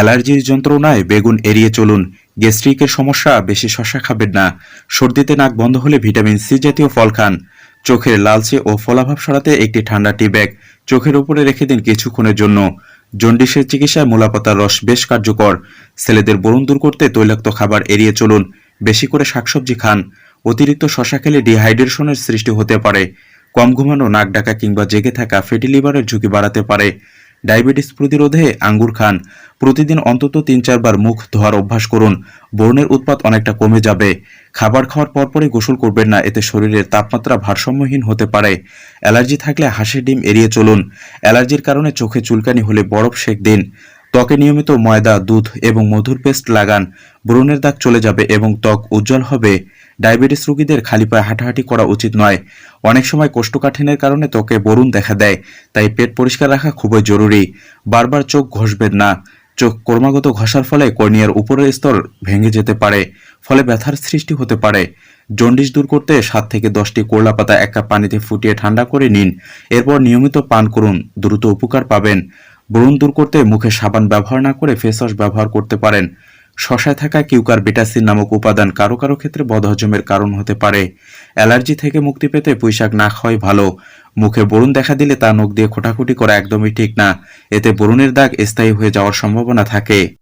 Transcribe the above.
অ্যালার্জির যন্ত্রণায় বেগুন এড়িয়ে চলুন। গ্যাস্ট্রিকের সমস্যা, বেশি শশা খাবেন না। সর্দিতে নাক বন্ধ হলে ভিটামিন সি জাতীয় ফল খান। চোখের লালচে ও ফলাভাব সরাতে একটি ঠান্ডা টি ব্যাগ চোখের উপরে রেখে দিন কিছুক্ষণের জন্য। জন্ডিসের চিকিৎসায় মূলাপাতার রস বেশ কার্যকর। ছেলেদের বরুণ দূর করতে তৈলাক্ত খাবার এড়িয়ে চলুন। বেশি করে শাকসবজি খান। অতিরিক্ত শশা খেলে ডিহাইড্রেশনের সৃষ্টি হতে পারে। কম ঘুমানো, নাক ডাকা কিংবা জেগে থাকা ফ্যাটি লিভারের ঝুঁকি বাড়াতে পারে। ডায়াবেটিস প্রতিরোধে আঙ্গুর খান। প্রতিদিন অন্তত তিন চারবার মুখ ধোয়ার অভ্যাস করুন। ব্রণের উৎপাত অনেকটা কমে যাবে। খাবার খাওয়ার পরপরই গোসল করবেন না, এতে শরীরের তাপমাত্রা ভারসাম্যহীন হতে পারে। অ্যালার্জি থাকলে হাঁসের ডিম এড়িয়ে চলুন। অ্যালার্জির কারণে চোখে চুলকানি হলে বরফ সেক দিন। ত্বকে নিয়মিত ময়দা, দুধ এবং মধুর পেস্ট লাগান, ব্রণের দাগ চলে যাবে এবং ত্বক উজ্জ্বল হবে। ডায়াবেটিস রোগীদের খালি পায়ে হাঁটাহাঁটি করা উচিত নয়। অনেক সময় কোষ্ঠকাঠিন্যের কারণে ত্বকে বরুণ দেখা দেয়, তাই পেট পরিষ্কার রাখা খুবই জরুরি। বারবার চোখ ঘষবেন না। চোখ ক্রমাগত ঘষার ফলে কর্নিয়ার উপরের স্তর ভেঙে যেতে পারে, ফলে ব্যথার সৃষ্টি হতে পারে। জন্ডিস দূর করতে সাত থেকে দশটি কোরলা পাতা এক কাপ পানিতে ফুটিয়ে ঠান্ডা করে নিন। এরপর নিয়মিত পান করুন, দ্রুত উপকার পাবেন। ব্রণ দূর করতে মুখে সাবান ব্যবহার না করে ফেস ওয়াশ ব্যবহার করতে পারেন। শশায় থাকা কিউকার বিটাসিন নামক উপাদান কারও কারও ক্ষেত্রে বদহজমের কারণ হতে পারে। অ্যালার্জি থেকে মুক্তি পেতে পুঁইশাক না খাওয়াই ভালো। মুখে বরুণ দেখা দিলে তা নখ দিয়ে খোটাখুটি করা একদমই ঠিক না। এতে বরুণের দাগ স্থায়ী হয়ে যাওয়ার সম্ভাবনা থাকে।